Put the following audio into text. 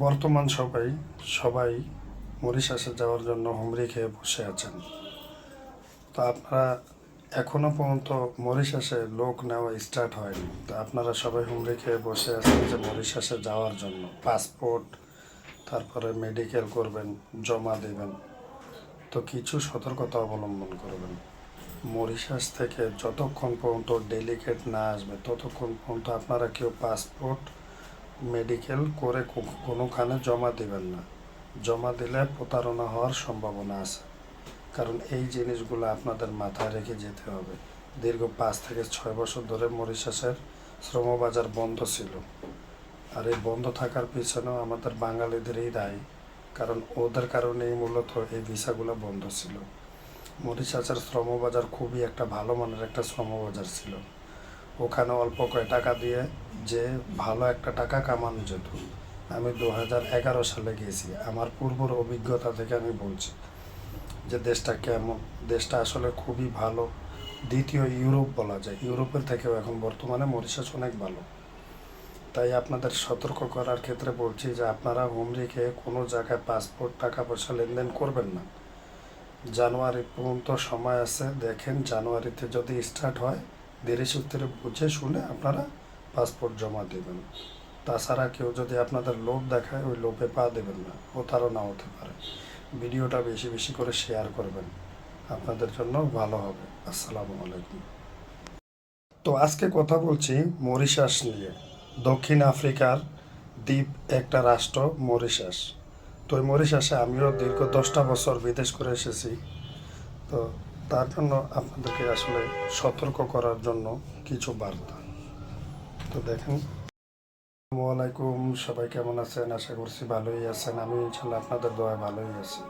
বর্তমান সবাই সবাই মরিশাসে যাওয়ার জন্য হুমড়ি খেয়ে বসে আছেন। তো আপনারা এখনও পর্যন্ত মরিশাসে লোক নেওয়া স্টার্ট হয়নি। তো আপনারা সবাই হুমড়ি খেয়ে বসে আছেন যে মরিশাসে যাওয়ার জন্য। পাসপোর্ট, তারপরে মেডিকেল করবেন, জমা দেবেন। তো কিছু সতর্কতা অবলম্বন করবেন। মরিশাস থেকে যতক্ষণ পর্যন্ত ডেলিকেট না আসবে, ততক্ষণ পর্যন্ত আপনারা কেউ পাসপোর্ট মেডিকেল করে কোনোখানে জমা দিবেন না। জমা দিলে প্রতারণা হওয়ার সম্ভাবনা আছে। কারণ এই জিনিসগুলো আপনাদের মাথায় রেখে যেতে হবে। দীর্ঘ পাঁচ থেকে ছয় বছর ধরে মরিশাসের শ্রমবাজার বন্ধ ছিল। আর এই বন্ধ থাকার পিছনেও আমাদের বাঙালিদেরই দায়ী। কারণ ওদের কারণেই মূলত এই ভিসাগুলো বন্ধ ছিল। মরিশাসের শ্রমবাজার খুবই একটা ভালো মানের একটা শ্রমবাজার ছিল। ওখানে অল্প কয় টাকা দিয়ে যে ভালো একটা টাকা কামানো যেত। আমি দু হাজার এগারো সালে গিয়েছি। আমার পূর্বর অভিজ্ঞতা থেকে আমি বলছি যে দেশটা কেমন? দেশটা আসলে খুবই ভালো। দ্বিতীয় ইউরোপ বলা যায়। ইউরোপের থেকেও এখন বর্তমানে মরিশাস অনেক ভালো। তাই আপনাদের সতর্ক করার ক্ষেত্রে বলছি যে আপনারা খেয়ে কোনো জায়গায় পাসপোর্ট, টাকা পয়সা লেনদেন করবেন না। জানুয়ারি পর্যন্ত সময় আছে। দেখেন জানুয়ারিতে যদি স্টার্ট হয় ধীরে সুস্থিরে বুঝে শুনে আপনারা পাসপোর্ট জমা দেবেন। তাছাড়া কেউ যদি আপনাদের লোভ দেখায়, ওই লোভে পা দেবেন না। ও তারও না হতে পারে। ভিডিওটা বেশি বেশি করে শেয়ার করবেন। আপনাদের জন্য ভালো হবে। আসসালামু আলাইকুম। তো আজকে কথা বলছি মরিশাস নিয়ে। দক্ষিণ আফ্রিকার দ্বীপ একটা রাষ্ট্র, মরিশাস। তো ওই মরিশাসে আমিও দীর্ঘ দশটা বছর বিদেশ করে এসেছি। তো তার জন্য আপনাদেরকে আসলে সতর্ক করার জন্য কিছু বার্তা। তো দেখেন, আসসালামু আলাইকুম, সবাই কেমন আছেন? আশা করছি ভালোই আছেন। আমি ইনশাল্লাহ আপনাদের দোয়া ভালোই আছি।